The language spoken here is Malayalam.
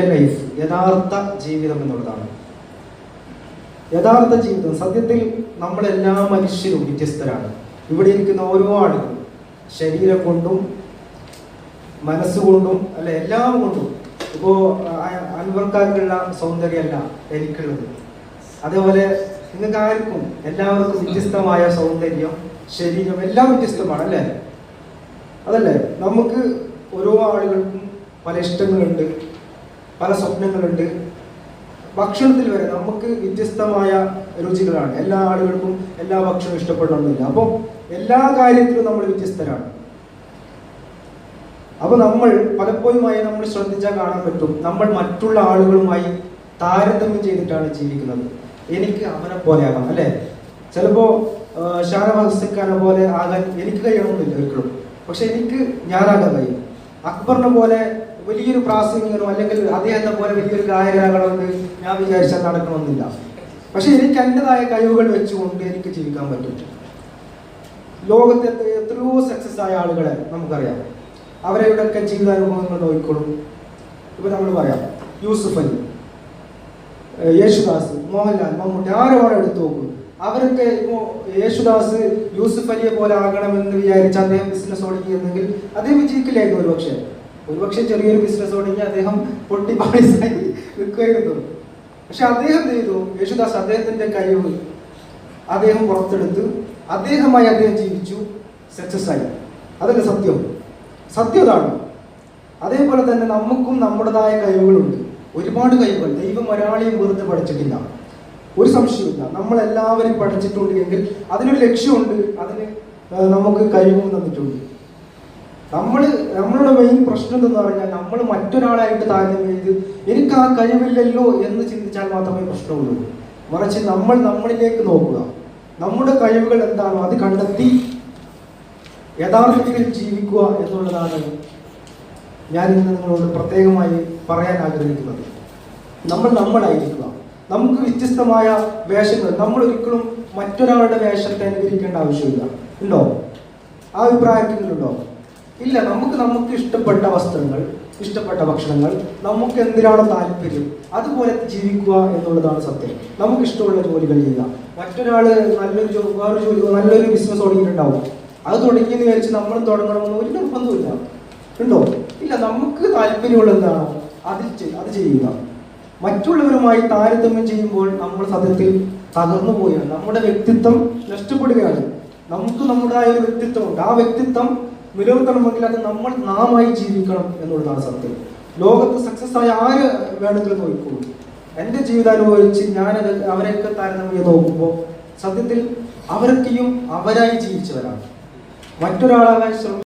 റിയൽ ലൈഫ് യഥാർത്ഥ ജീവിതം എന്നുള്ളതാണ്. യഥാർത്ഥ ജീവിതം സത്യത്തിൽ നമ്മളെല്ലാ മനുഷ്യരും വ്യത്യസ്തരാണ്. ഇവിടെ ഇരിക്കുന്ന ഓരോ ആളുകളും ശരീരം കൊണ്ടും മനസ്സുകൊണ്ടും അല്ല എല്ലാം കൊണ്ടും ഇപ്പോ അൻവർക്കാർക്കുള്ള സൗന്ദര്യമല്ല എനിക്കുള്ളത്. അതേപോലെ നിങ്ങൾക്ക് ആർക്കും എല്ലാവർക്കും വ്യത്യസ്തമായ സൗന്ദര്യം ശരീരം എല്ലാം വ്യത്യസ്തമാണ് അല്ലേ? അതല്ലേ? നമുക്ക് ഓരോ ആളുകൾക്കും പല ഇഷ്ടങ്ങളുണ്ട്. പല സ്വപ്നങ്ങളുണ്ട്. ഭക്ഷണത്തിൽ വരെ നമുക്ക് വ്യത്യസ്തമായ രുചികളാണ്. എല്ലാ ആളുകൾക്കും എല്ലാ ഭക്ഷണവും ഇഷ്ടപ്പെടണമെന്നില്ല അപ്പോൾ എല്ലാ കാര്യത്തിലും നമ്മൾ വ്യത്യസ്തരാണ്. അപ്പൊ നമ്മൾ പലപ്പോഴുമായി നമ്മൾ ശ്രദ്ധിച്ചാൽ കാണാൻ പറ്റും. നമ്മൾ മറ്റുള്ള ആളുകളുമായി താരതമ്യം ചെയ്തിട്ടാണ് ജീവിക്കുന്നത്. എനിക്ക് അവനെ പോലെ ആകാം അല്ലെ? ചിലപ്പോ ഷാനവാസിക്കാനെ പോലെ ആകാൻ എനിക്ക് കഴിയണമെന്നില്ല ഒരിക്കലും. പക്ഷെ എനിക്ക് ഞാനാകാൻ കഴിയും. അക്ബറിനെ പോലെ വലിയൊരു പ്രാസംഗികനോ അല്ലെങ്കിൽ അദ്ദേഹത്തെ പോലെ വലിയൊരു ഗായകനാകണമെന്ന് ഞാൻ വിചാരിച്ചാൽ നടക്കണമെന്നില്ല. പക്ഷെ എനിക്ക് എന്റെതായ കഴിവുകൾ വെച്ചുകൊണ്ട് എനിക്ക് ജീവിക്കാൻ പറ്റും ലോകത്തെ എത്ര- എത്രയോ സക്സസ് ആയ ആളുകളെ നമുക്കറിയാം. അവരുടെയൊക്കെ ജീവിതാനുഭവങ്ങൾ നോക്കിക്കോളും. ഇപ്പൊ നമ്മൾ പറയാം യൂസുഫ് അലി യേശുദാസ് മോഹൻലാൽ മമ്മൂട്ടി ആരോടെ എടുത്തു നോക്കും. അവരൊക്കെ യേശുദാസ് യൂസുഫ് അലിയെ പോലെ ആകണമെന്ന് വിചാരിച്ച് അദ്ദേഹം ബിസിനസ് തുടങ്ങിയിരുന്നെങ്കിൽ അദ്ദേഹം വിജയിക്കില്ലായിരുന്നു ഒരുപക്ഷെ. ഒരുപക്ഷെ ചെറിയൊരു ബിസിനസ് തുടങ്ങി അദ്ദേഹം പൊട്ടി പാളിസായി പക്ഷെ അദ്ദേഹം ചെയ്തു? യേശുദാസ് അദ്ദേഹത്തിന്റെ കഴിവ് അദ്ദേഹം പുറത്തെടുത്ത്. അദ്ദേഹമായി അദ്ദേഹം ജീവിച്ചു. സക്സസ് ആയി. അതല്ല സത്യം? സത്യം അതാണ്. അതേപോലെ തന്നെ നമുക്കും നമ്മുടേതായ കഴിവുകളുണ്ട്. ഒരുപാട് കഴിവുകൾ. ദൈവം ഒരാളെയും വെറുതെ പഠിച്ചിട്ടില്ല. ഒരു സംശയമില്ല നമ്മൾ എല്ലാവരും പഠിച്ചിട്ടുണ്ട് എങ്കിൽ അതിനൊരു ലക്ഷ്യമുണ്ട്. അതിന് നമുക്ക് കഴിവും തന്നിട്ടുണ്ട്. നമ്മൾ നമ്മളുടെ മെയിൻ പ്രശ്നം എന്ന് പറഞ്ഞാൽ നമ്മൾ മറ്റൊരാളായിട്ട് താരതമ്യം ചെയ്ത് എനിക്ക് ആ കഴിവില്ലല്ലോ എന്ന് ചിന്തിച്ചാൽ മാത്രമേ പ്രശ്നമുള്ളൂ. മറിച്ച് നമ്മൾ നമ്മളിലേക്ക് നോക്കുക. നമ്മുടെ കഴിവുകൾ എന്താണോ അത് കണ്ടെത്തി യഥാർത്ഥത്തിൽ ജീവിക്കുക എന്നുള്ളതാണ് ഞാൻ ഇന്ന് നിങ്ങളോട് പ്രത്യേകമായി പറയാൻ ആഗ്രഹിക്കുന്നത്. നമ്മൾ നമ്മളായിരിക്കുക. നമുക്ക് വ്യത്യസ്തമായ വേഷങ്ങൾ നമ്മൾ ഒരിക്കലും മറ്റൊരാളുടെ വേഷത്തെ അനുകരിക്കേണ്ട ആവശ്യമില്ല. ഉണ്ടോ? ആ അഭിപ്രായത്തിലുണ്ടോ ഇല്ല നമുക്ക് നമുക്ക് ഇഷ്ടപ്പെട്ട വസ്ത്രങ്ങൾ ഇഷ്ടപ്പെട്ട ഭക്ഷണങ്ങൾ നമുക്ക് എന്തിനാണ് താല്പര്യം? അതുപോലെ ജീവിക്കുക എന്നുള്ളതാണ് സത്യം. നമുക്ക് ഇഷ്ടമുള്ള ജോലികൾ ചെയ്യുക. മറ്റൊരാൾ നല്ലൊരു ജോലി വേറൊരു ജോലി നല്ലൊരു ബിസിനസ് തുടങ്ങിയിട്ടുണ്ടാവും. അത് തുടങ്ങിയെന്ന് വിചാരിച്ച് നമ്മൾ തുടങ്ങണമെന്ന് ഒരു നിർബന്ധമില്ല. ഉണ്ടോ? ഇല്ല നമുക്ക് താല്പര്യമുള്ള എന്താണോ? ചെയ്- അത് ചെയ്യുക. മറ്റുള്ളവരുമായി താരതമ്യം ചെയ്യുമ്പോൾ നമ്മൾ സത്യത്തിൽ തകർന്നു പോവുകയാണ്. നമ്മുടെ വ്യക്തിത്വം നഷ്ടപ്പെടുകയാണ്. നമുക്ക് നമ്മുടേതായ ഒരു വ്യക്തിത്വമുണ്ട്. ആ വ്യക്തിത്വം നിലനിർത്തണമെങ്കിൽ അത് നമ്മൾ നാമായി ജീവിക്കണം എന്നുള്ളതാണ് സത്യം. ലോകത്ത് സക്സസ് ആയ ആര് വേണമെങ്കിലും നോക്കിക്കോളൂ എന്റെ ജീവിതാനുഭവം വെച്ച് ഞാനത് അവരെയൊക്കെ താരതമ്യം ചെയ്ത് നോക്കുമ്പോൾ സത്യത്തിൽ അവരൊക്കെയും അവരായി ജീവിച്ചവരാണ്. മറ്റൊരാളാകാൻ ശ്രമിക്കും